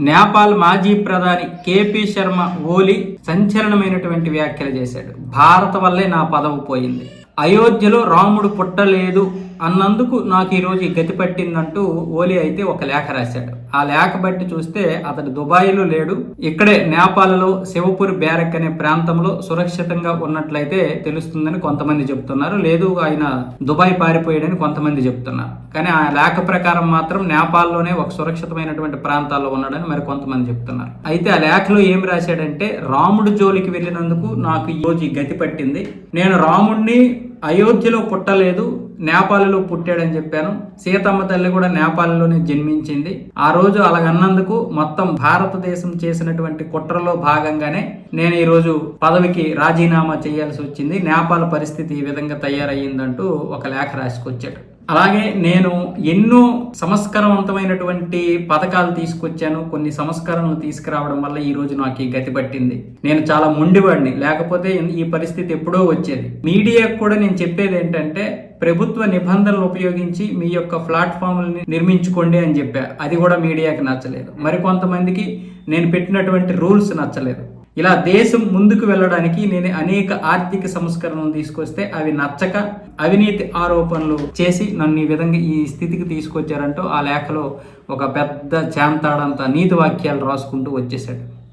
నేపాల్ మాజీ ప్రధాని కేపీ శర్మ ఓలి సంచలనమైనటువంటి వ్యాఖ్యలు చేశాడు. భారత వల్లే నా పదవి పోయింది. అయోధ్యలో రాముడు పుట్టలేదు అన్నందుకు నాకు ఈరోజు గతి పట్టిందంటూ ఓలీ అయితే ఒక లేఖ రాశాడు. ఆ లేఖ బట్టి చూస్తే అతడు దుబాయ్లో లేడు. ఇక్కడే నేపాల్లో శివపూర్ బ్యారెక్ అనే ప్రాంతంలో సురక్షితంగా ఉన్నట్లయితే తెలుస్తుందని కొంతమంది చెప్తున్నారు లేదు ఆయన దుబాయ్ పారిపోయాడని కొంతమంది చెబుతున్నారు. కానీ ఆ లేఖ ప్రకారం మాత్రం నేపాల్లోనే ఒక సురక్షితమైనటువంటి ప్రాంతాల్లో ఉన్నాడని మరి కొంతమంది చెప్తున్నారు అయితే ఆ లేఖలో ఏం రాశాడంటే రాముడు జోలికి వెళ్ళినందుకు నాకు ఈ రోజు గతి పట్టింది. నేను రాముడిని అయోధ్యలో పుట్టలేదు నేపాల్లో పుట్టాడని చెప్పాను. సీతమ్మ తల్లి కూడా నేపాల్లోనే జన్మించింది. ఆ రోజు అలాగన్నందుకు మొత్తం భారతదేశం చేసినటువంటి కుట్రలో భాగంగానే నేను ఈరోజు పదవికి రాజీనామా చేయాల్సి వచ్చింది. నేపాల్ పరిస్థితి ఈ విధంగా తయారయ్యిందంటూ ఒక లేఖ రాసుకొచ్చాడు. అలాగే నేను ఎన్నో సంస్కరవంతమైనటువంటి పథకాలు తీసుకొచ్చాను. కొన్ని సంస్కరణలు తీసుకురావడం వల్ల ఈ రోజు నాకు ఈ గతి పట్టింది. నేను చాలా మొండివాడిని. లేకపోతే ఈ పరిస్థితి ఎప్పుడో వచ్చేది. మీడియాకు కూడా నేను చెప్పేది ఏంటంటే ప్రభుత్వ నిబంధనలు ఉపయోగించి మీ యొక్క ప్లాట్ఫామ్ని నిర్మించుకోండి అని చెప్పా. అది కూడా మీడియాకి నచ్చలేదు. మరి కొంతమందికి నేను పెట్టినటువంటి రూల్స్ నచ్చలేదు. ఇలా దేశం ముందుకు వెళ్ళడానికి నేను అనేక ఆర్థిక సంస్కరణలు తీసుకొస్తే అవి నచ్చక అవినీతి ఆరోపణలు చేసి నన్ను ఈ విధంగా ఈ స్థితికి తీసుకొచ్చారంటూ ఆ లేఖలో ఒక పెద్ద చాంతాడంత నీతి వాక్యాలు రాసుకుంటూ వచ్చేసాడు